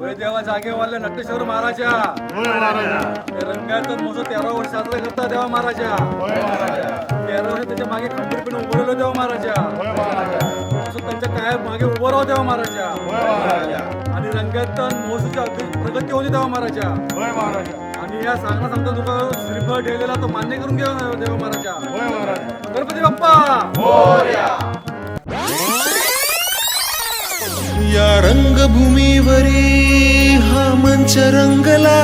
वय देवा जागेवाल्या नटेश्वर महाराजा. रंगायत मोठं तेरा वर्ष साजरा करता देवा महाराजा. तेरा वर्ष त्याच्यामागे खंबीरपणे उभं देवा महाराजा. त्यांच्या काय मागे उभं राहू देवा महाराजा. आणि रंगायत मोसूची अगदी प्रगती होती देवा महाराजा. आणि या सांगणं सांगता तुका श्रीफळ ठेवलेला तो मान्य करून घ्या देवा महाराजा. गणपती बाप्पा! रंगभूमीवरी हा मंच रंगला.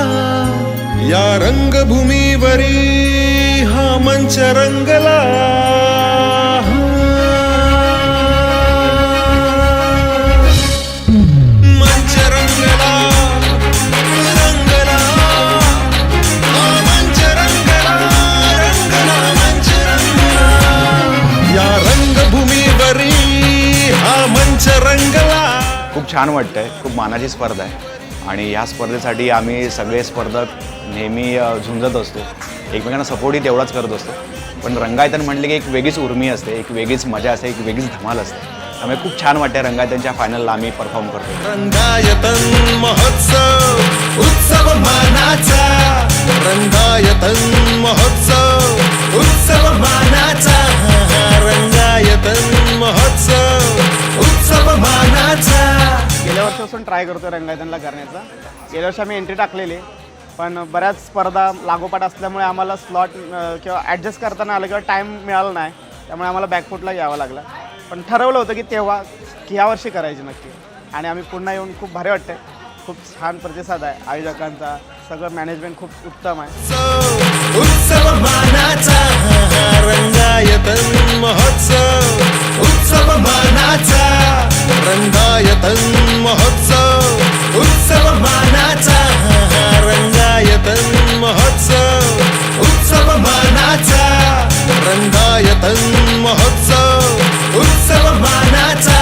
या रंगभूमीवरी हा मंच रंगला. रंगला रंगला. रंगभूमीवरी हा मंच रंगला. खूप छान वाटतंय खूप मानाची स्पर्धा आहे. आणि या स्पर्धेसाठी आम्ही सगळे स्पर्धक नेहमी झुंजत असतो. एकमेकांना सपोर्टही तेवढाच करत असतो. पण रंगायतन म्हटले की एक वेगळीच उर्मी असते एक वेगळीच मजा असते एक वेगळीच धमाल असते. त्यामुळे खूप छान वाटते रंगायतनच्या फायनलला आम्ही परफॉर्म करतो रंगायतन महोत्सव उत्सव मानाचा. रंगायतन महोत्सव उत्सव मानाचा. रंगायतन महोत्सव. वर्षापासून ट्राय करतो रंगायतनला करण्याचा. गेल्या वर्षी आम्ही एंट्री टाकलेली पण बऱ्याच स्पर्धा लागोपाठ असल्यामुळे आम्हाला स्लॉट किंवा ॲडजस्ट करताना आलं किंवा टाईम मिळाला नाही त्यामुळे आम्हाला बॅकफुटला यावं लागलं. पण ठरवलं होतं की तेव्हा की ह्या वर्षी करायची नक्की. आणि आम्ही पुन्हा येऊन खूप भारी वाटते खूप छान प्रतिसाद आहे आयोजकांचा. सगळं मॅनेजमेंट खूप उत्तम आहे. रंगायतन महोत्सव. उत्सव मानाचा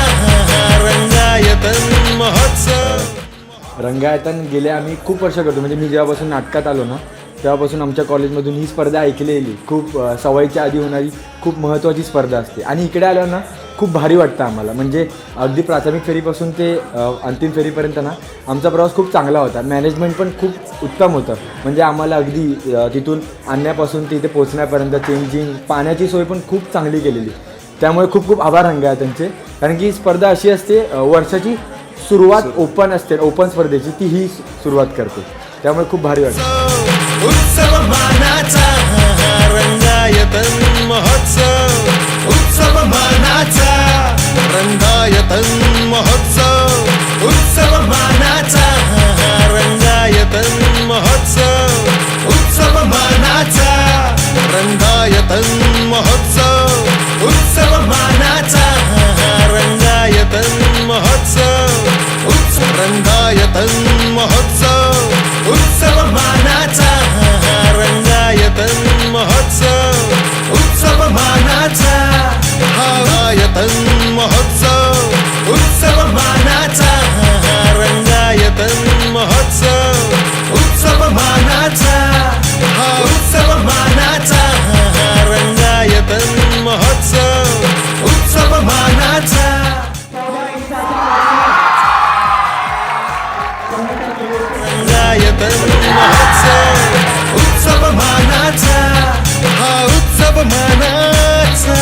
रंगायतन महोत्सव. रंगायतन गेले आम्ही खूप वर्ष करतो. म्हणजे मी जेव्हापासून नाटकात आलो ना तेव्हापासून आमच्या कॉलेजमधून ही स्पर्धा ऐकलेली. खूप सवयीच्या आधी होणारी खूप महत्त्वाची स्पर्धा असते. आणि इकडे आल्यावर ना खूप भारी वाटतं आम्हाला. म्हणजे अगदी प्राथमिक फेरीपासून ते अंतिम फेरीपर्यंत ना आमचा प्रवास खूप चांगला होता. मॅनेजमेंट पण खूप उत्तम होतं. म्हणजे आम्हाला अगदी तिथून आणण्यापासून तिथे पोचण्यापर्यंत चेंजिंग पाण्याची सोय पण खूप चांगली केलेली. त्यामुळे खूप खूप आभार त्यांचे. कारण की स्पर्धा अशी असते वर्षाची सुरुवात ओपन असते ओपन स्पर्धेची ती ही सुरुवात करते. त्यामुळे खूप भारी वाटतं. रंगायतन महोत्सव उत्सव मानाचा रंगायतन महोत्सव उत्सव मानाचा रंगायतन महोत्सव उत्सव मानाचा रंगायतन महोत्सव उत्सव रंगायतन महोत्सव. उत्सव मानाचा हा उत्सव मानाचा.